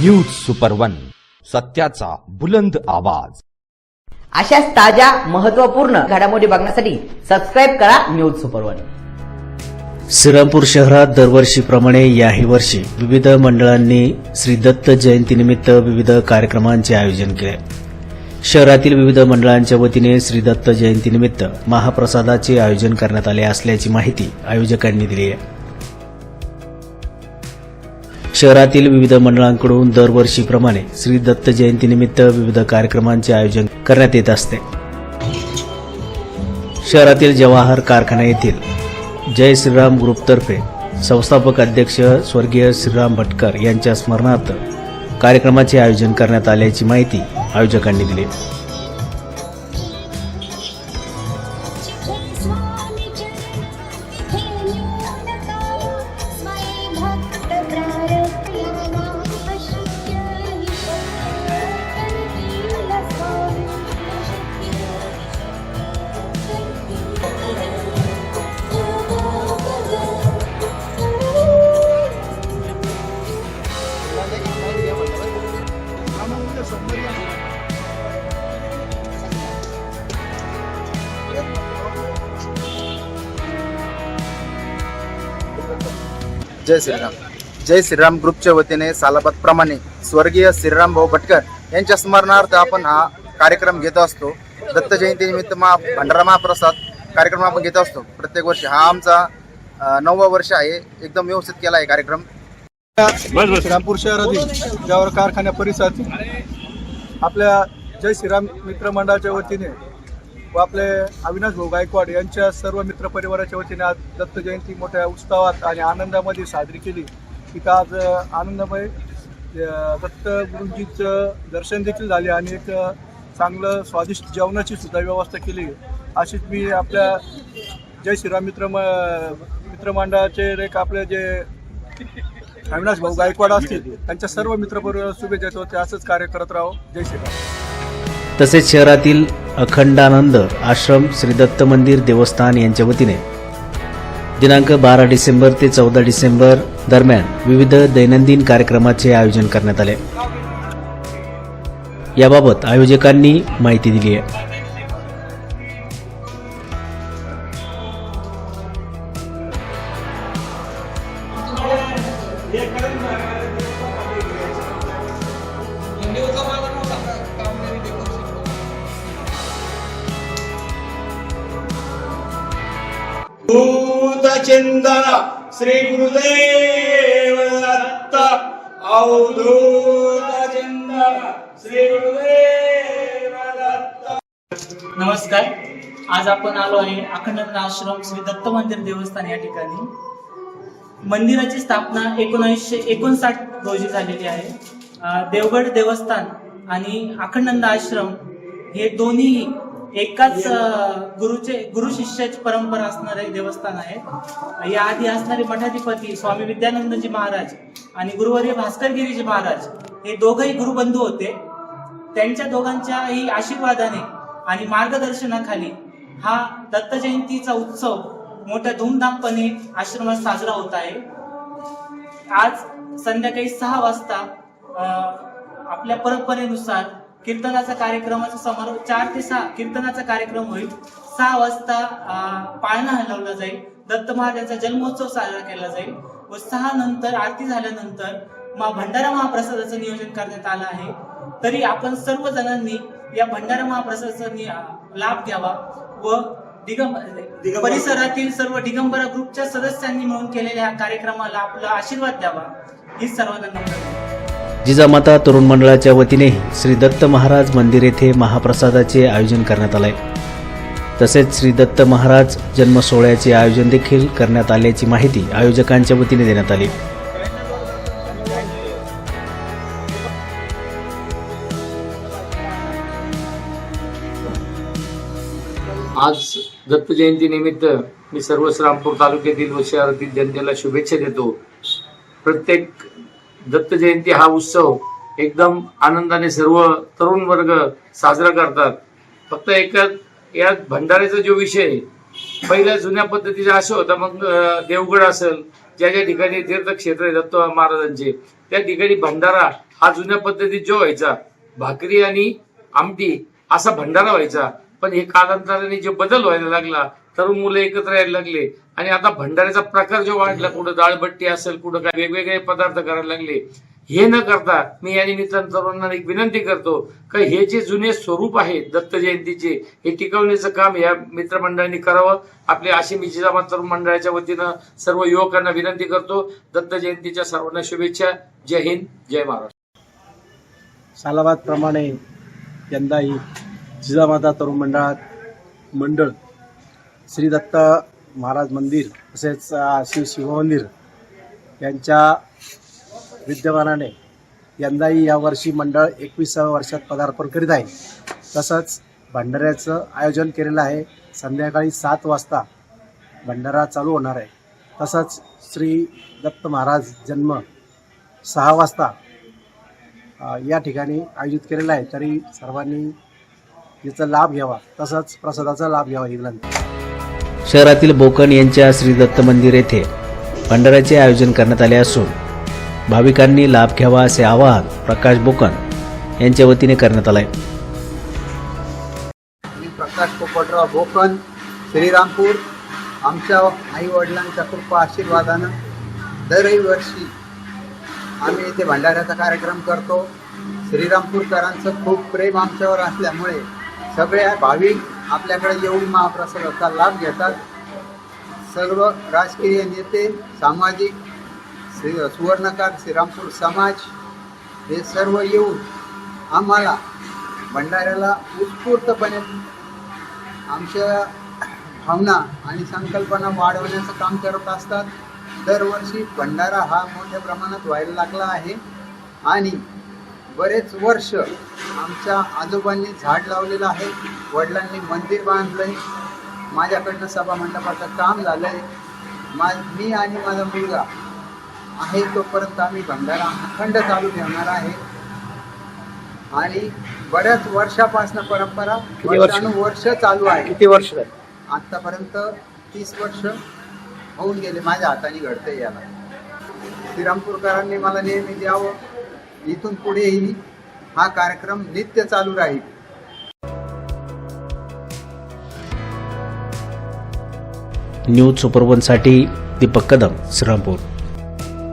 News super one सत्याचा बुलंद आवाज. अशाच ताज्या महत्त्वपूर्ण घडामोडी बघण्यासाठी सबस्क्राईब करा न्यूज सुपर वन श्रीरामपूर शहरात दरवर्षीप्रमाणे याही वर्षी विविध मंडळांनी श्री दत्त जयंतीनिमित्त विविध कार्यक्रमांचे आयोजन केले. शहरातील विविध मंडळांच्या वतीने श्री दत्त जयंतीनिमित्त महाप्रसादाचे आयोजन करण्यात आले असल्याची माहिती आयोजकांनी दिली आहे. शहरातील विविध मंडळांकडून दरवर्षीप्रमाणे श्री दत्त जयंतीनिमित्त विविध कार्यक्रमांचे आयोजन करण्यात येत असते. शहरातील जवाहर कारखाना येथील जय श्रीराम ग्रुपतर्फे संस्थापक अध्यक्ष स्वर्गीय श्रीराम भटकर यांच्या स्मरणार्थ कार्यक्रमाचे आयोजन करण्यात आल्याची माहिती आयोजकांनी दिली. जय श्रीराम. जय श्रीराम ग्रुपच्या वतीने सालाबाद प्रमाणे स्वर्गीय श्रीराम भाऊ भटकर यांच्या स्मरणार्थ आपण हा कार्यक्रम घेत असतो. दत्त जयंतीनिमित्त महा भंडारा महाप्रसाद कार्यक्रम आपण घेत असतो. प्रत्येक वर्षी हा आमचा नववा वर्ष आहे. एकदम व्यवस्थित केला आहे कार्यक्रम. श्रीरामपूर शहरातील ज्यावर कारखान्या परिसरात. आपल्या जय श्रीराम मित्र मंडळाच्या वतीने व आपले अविनाश भाऊ गायकवाड यांच्या सर्व मित्र परिवाराच्या वतीने आज दत्त जयंती मोठ्या उत्सवात आणि आनंदामध्ये साजरी केली. तिथं आज आनंदमय दत्त गुरुजींचं दर्शन देखील झाले आणि एक चांगलं स्वादिष्ट जेवणाची सुद्धा व्यवस्था केली. अशीच मी आपल्या जय श्रीराम मित्र म मित्रमंडळाचे एक आपले जे अविनाश भाऊ गायकवाड असतील त्यांच्या सर्व मित्रपरिवार शुभेच्छा देतो. ते असंच कार्य करत राहो. जय श्रीराम. तसेच शहरातील अखंडानंद आश्रम श्री दत्त मंदिर देवस्थान यांच्या वतीने. दिनांक बारा डिसेंबर ते चौदा डिसेंबर दरम्यान विविध दैनंदिन कार्यक्रमाचे आयोजन करण्यात आले. याबाबत आयोजकांनी माहिती दिली आहे. भूतचिंतन श्री गुरुदेव दत्त। अवधूत चिंतन श्री गुरुदेव दत्त। नमस्कार. आज आपण आलो आहे अखंड आश्रम श्री दत्त मंदिर देवस्थान या ठिकाणी. मंदिराची स्थापना एकोणीसशे एकोणसाठ रोजी झालेली आहे. देवगड देवस्थान आणि अखंडानंद आश्रम हे दोन्ही एकाच गुरुचे गुरु शिष्याची परंपरा असणारे देवस्थान आहे. या आधी असणारे मठाधिपती स्वामी विद्यानंदजी महाराज आणि गुरुवर्य भास्करगिरीजी महाराज हे दोघही गुरुबंधू होते. त्यांच्या दोघांच्याही आशीर्वादाने आणि मार्गदर्शनाखाली हा दत्त जयंतीचा उत्सव मोठ्या धूमधामपणे आश्रमात साजरा होत आहे. आज संध्याकाळी सहा वाजता आपल्या परंपरेनुसार कीर्तनाचा कार्यक्रमाचा समारोप चार ते सहा कीर्तनाचा कार्यक्रम होईल. सहा वाजता पाळणा हलवला जाईल. दत्त महाराजांचा जन्मोत्सव साजरा केला जाईल व सहा नंतर आरती झाल्यानंतर मा भंडारा महाप्रसादाचं नियोजन करण्यात आलं आहे. तरी आपण सर्व जणांनी या भंडारा महाप्रसादाचा लाभ घ्यावा व दिगंब परिसरातील सर्व दिगंबरा ग्रुपच्या सदस्यांनी मिळून केलेल्या या कार्यक्रमाला आपला आशीर्वाद द्यावा. ही सर्वांना जिजामाता तरुण मंडळाच्या वतीने श्री दत्त महाराज मंदिर येथे महाप्रसादाचे आयोजन करण्यात आले तसेच श्री दत्त महाराज जन्म सोहळ्याचे आयोजन देखील करण्यात आल्याची माहिती आयोजकांच्या वतीने देण्यात आली. आज दत्त जयंती निमित्त मी सर्व श्रामपूर तालुक्यातील व शहरातील जनतेला शुभेच्छा देतो. प्रत्येक दत्त जयंती हा उत्सव एकदम आनंदाने सर्व तरुण वर्ग साजरा करतात. फक्त एकच या भंडाऱ्याचा जो विषय पहिल्या जुन्या पद्धतीचा असं होता मग देवगड असेल ज्या ज्या ठिकाणी तीर्थक्षेत्र आहे दत्त महाराजांचे त्या ठिकाणी भंडारा हा जुन्या पद्धतीत जो व्हायचा भाकरी आणि आमटी असा भंडारा व्हायचा. पण हे कालांतराने जे बदल व्हायला लागला तरुण मुलं एकत्र यायला लागले. आणि आता भंडाऱ्याचा प्रकार जो वाढला कुठं दाळबट्टी असेल कुठं काय वेगवेगळे पदार्थ करायला लागले हे न करता मी या निमित्तानं तरुणांना एक विनंती करतो का हे जे जुने स्वरूप आहे दत्त जयंतीचे हे टिकवण्याचं काम या मित्रमंडळांनी करावं. आपले अशी मी जिजामात तरुण मंडळाच्या वतीनं सर्व युवकांना विनंती करतो दत्त जयंतीच्या सर्वांना शुभेच्छा. जय हिंद जय महाराष्ट्र. सालाबादप्रमाणे यंदाही जिजामाता तरुण मंडळात मंडळ श्री दत्त महाराज मंदिर तसेच श्री शिवमंदिर यांच्या विद्यमानाने यंदाही यावर्षी मंडळ एकविसाव्या वर्षात पदार्पण करीत आहे. तसंच भंडाऱ्याचं आयोजन केलेलं आहे. संध्याकाळी सात वाजता भंडारा चालू होणार आहे. तसंच श्री दत्त महाराज जन्म सहा वाजता या ठिकाणी आयोजित केलेला आहे. तरी सर्वांनी याचा लाभ घ्यावा. तसंच प्रसादाचा लाभ घ्यावा ही विनंती. शहरातील बोकन यांच्या श्री दत्त मंदिर येथे भंडाऱ्याचे आयोजन करण्यात आले असून भाविकांनी लाभ घ्यावा असे आवाहन प्रकाश बोकन यांच्या वतीने करण्यात आलं आहे प्रकाश पोपटराव बोकन श्रीरामपूर. आमच्या आई वडिलांच्या कृपा आशीर्वादानं दरही वर्षी आम्ही इथे भंडाऱ्याचा कार्यक्रम करतो. श्रीरामपूरकरांचं खूप प्रेम आमच्यावर असल्यामुळे सगळ्या भाविक आपल्याकडे येऊन महाप्रसादाचा लाभ घेतात. सर्व राजकीय नेते सामाजिक श्री सुवर्णकार श्रीरामपूर समाज हे सर्व येऊन आम्हाला भंडाऱ्याला उत्स्फूर्तपणे आमच्या भावना आणि संकल्पना वाढवण्याचं काम करत असतात. दरवर्षी भंडारा हा मोठ्या प्रमाणात व्हायला लागला आहे. आणि बरेच वर्ष आमच्या आजोबांनी झाड लावलेलं आहे. वडिलांनी मंदिर बांधलंय. माझ्याकडनं सभा मंडपाचं काम झालंय. मा मी आणि माझा मुलगा आहे तोपर्यंत आम्ही भंडारा अखंड चालू ठेवणार आहे. आणि बऱ्याच वर्षापासून परंपरा वर्ष? चालू आहे. किती वर्ष आतापर्यंत तीस वर्ष होऊन गेले. माझ्या हाताने घडते याला. श्रीरामपूरकरांनी मला नेहमी द्यावं. इथून पुढेही हा कार्यक्रम नित्य चालू राहील. न्यूज सुपरवनसाठी दीपक कदम श्रीरामपूर.